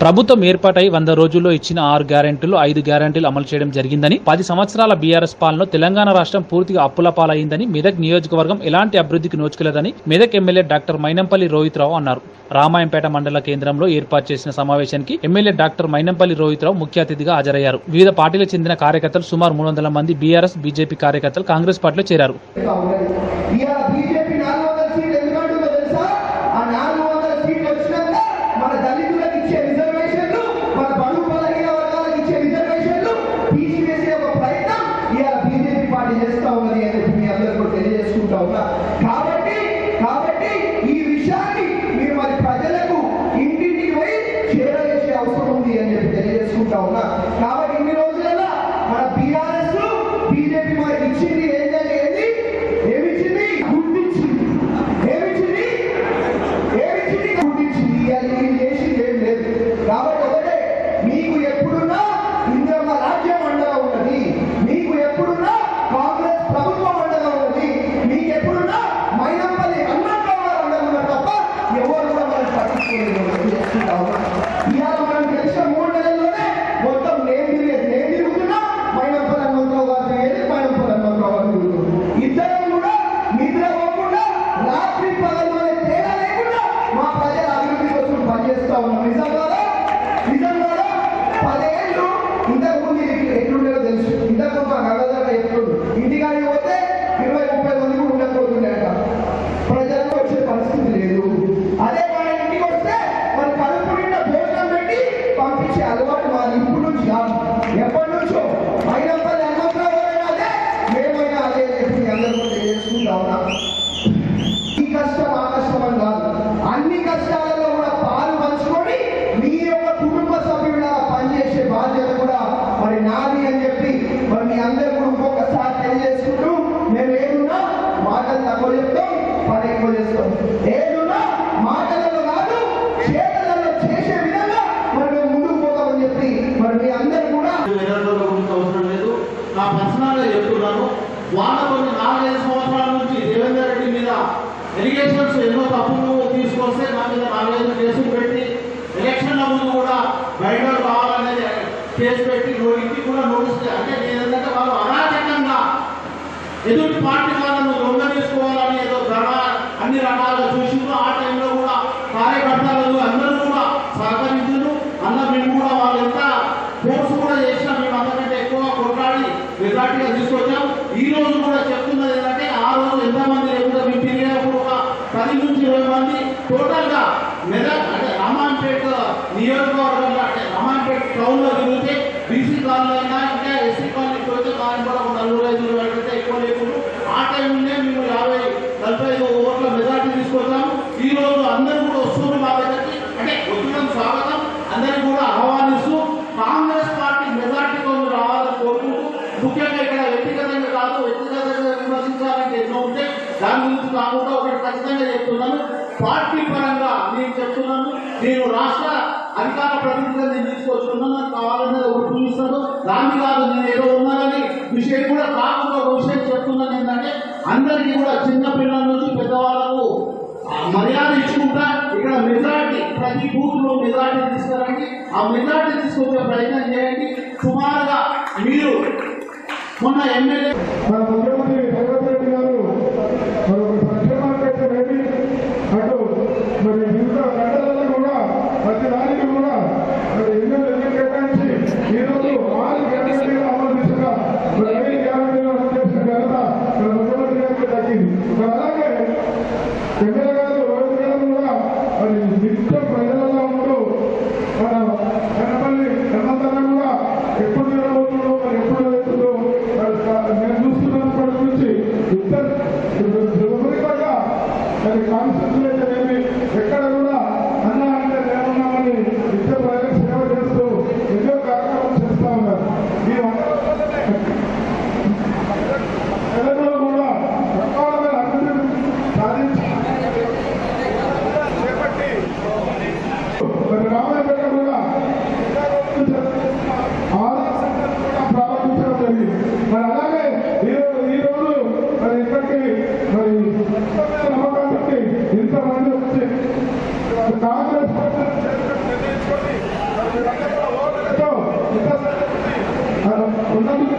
ప్రభుత్వం ఏర్పాటై వంద రోజుల్లో ఇచ్చిన ఆరు గ్యారెంటీలు ఐదు గ్యారెంటీలు అమలు చేయడం జరిగిందని పది సంవత్సరాల బీఆర్ఎస్ పాలనలో తెలంగాణ రాష్ట్రం పూర్తిగా అప్పుల పాలైందని మెదక్ నియోజకవర్గం ఎలాంటి అభివృద్ధికి నోచుకోలేదని మెదక్ ఎమ్మెల్యే డాక్టర్ మైనంపల్లి రోహిత్ రావు అన్నారు. రామాయంపేట మండల కేంద్రంలో ఏర్పాటు చేసిన సమావేశానికి ఎమ్మెల్యే డాక్టర్ మైనంపల్లి రోహిత్ రావు ముఖ్య అతిథిగా హాజరయ్యారు. వివిధ పార్టీలకు చెందిన కార్యకర్తలు సుమారు మూడు వందల మంది బీఆర్ఎస్ బీజేపీ కార్యకర్తలు కాంగ్రెస్ పార్టీలో చేరారు. చూపిస్తా ఉన్నా కాబట్టి ఇన్ని రోజులలో మన బీఆర్ఎస్ బీజేపీ మనకి ఇచ్చింది ఏంటంటే ఏంది ఏమిచ్చింది గుర్తించింది ఏమిచ్చింది ఏమిచ్చింది గుర్తించింది అది మీరు చేసింది ఏం లేదు కాబట్టి ఒకటే మీకు ఎప్పుడున్నా ఇంద్రమ్మ రాజ్యం అండగా ఉన్నది మీకు ఎప్పుడున్నా కాంగ్రెస్ ప్రభుత్వం అండగా ఉన్నది మీకు ఎప్పుడున్నా మైనంపల్లి అన్నంరావు గారు అండగా తప్ప ఎవరు కూడా మనం పట్టించుకోలేదు ఉన్నాం. ఈ కష్టం ఆ కష్టం అని కాదు. అన్ని కష్టాలలో కూడా పాలు పంచుకొని మీ యొక్క కుటుంబ సభ్యుడిగా పనిచేసే బాధ్యత కూడా మరి నాది అని చెప్పి మరి మీ అందరూ కూడా ఇంకొకసారి తెలియజేసుకుంటూ మేము ఏదున్నా మాటలు తక్కువ చెప్తాం పని ఎక్కువ చేస్తాం. ఏదున్నా మాటలలో కాదు చేతలలో చేసే విధంగా మరి మేము ముందుకు పోతామని చెప్పి మరి మీ అందరూ కూడా నిరంతరం అవసరం లేదు. నా పర్సనల్గా చెప్తున్నాను వాళ్ళ కొన్ని నాలుగైదు సంవత్సరాల నుంచి దేవేందర్ రెడ్డి మీద ఎలిగేషన్స్ ఎన్నో తప్పులు తీసుకొస్తే నా మీద నాలుగైదు కేసులు పెట్టి ఎలక్షన్ల ముందు కూడా బయట రావాలనేది కేసు పెట్టి ఇంటికి కూడా నోటీస్ అంటే నేను ఏంటంటే వాళ్ళు అరాచకంగా ఎదుటి పార్టీ వాళ్ళను దొంగ తీసుకోవాలని ఏదో ధర అన్ని రకాలుగా చూసిండ్రు. ఆ టైంలో కూడా కార్యకర్తలు అందరూ కూడా సహకరించారు అన్న మేము కూడా వాళ్ళంతా కోర్సు కూడా చేసినా మేము అంతకంటే ఎక్కువ కొట్లాడి మెజార్టీగా తీసుకొచ్చాం ఈ రోజు కూడా చెప్తున్నది ఏంటంటే ఆ రోజు ఎంతమంది లేకుండా మీ తిరిగినప్పుడు ఒక పది నుంచి ఇరవై మంది టోటల్గా మెదక్ అంటే రామాన్పేట నియోజకవర్గంలో అంటే రామాన్పేట టౌన్లో తిరిగితే బీసీ కాలనీ అయినా ఇంకా ఎస్సీ కాలనీ పోతే కాలనీ కూడా ఒక నలుగురు ఐదు అయితే ఎక్కువ లేకుండా ఆ టైంలోనే మేము యాభై నలభై ఐదు ఓట్ల మెజార్టీ తీసుకొచ్చాము ఈ రోజు అందరూ కూడా వస్తున్నారు మా దగ్గరికి అంటే వచ్చడం స్వాగతం అందరినీ కూడా ఆహ్వానిస్తూ కాంగ్రెస్ పార్టీ మెజార్టీతో రావాలని కోరుకుంటూ ముఖ్యంగా ఇక్కడ వ్యక్తిగతంగా కాదు వ్యక్తిగతంగా విమర్శించాలంటే ఎన్నో ఉంటే దాని గురించి కాకుండా ఒకటి ఖచ్చితంగా చెప్తున్నాను పార్టీ పరంగా నేను చెప్తున్నాను నేను రాష్ట్ర అధికార ప్రతినిధిగా నేను తీసుకొచ్చుకున్నాను నాకు కావాలనేది ఒకటి చూపిస్తాను దాన్ని కాదు నేను ఏదో ఉన్నానని విషయం కూడా కాకుండా ఒక విషయం చెప్తున్నాను ఏంటంటే అందరికీ కూడా చిన్న పిల్లల నుంచి పెద్దవాళ్ళకు మర్యాద ఇచ్చుకుంటా ఇక్కడ మెజార్టీ ప్రతి బూత్లో మెజార్టీ తీసుకురండి ఆ మెజార్టీ తీసుకొచ్చే ప్రయత్నం చేయండి. సుమారుగా మీరు మొన్న ఎమ్మెల్యే அதற்காக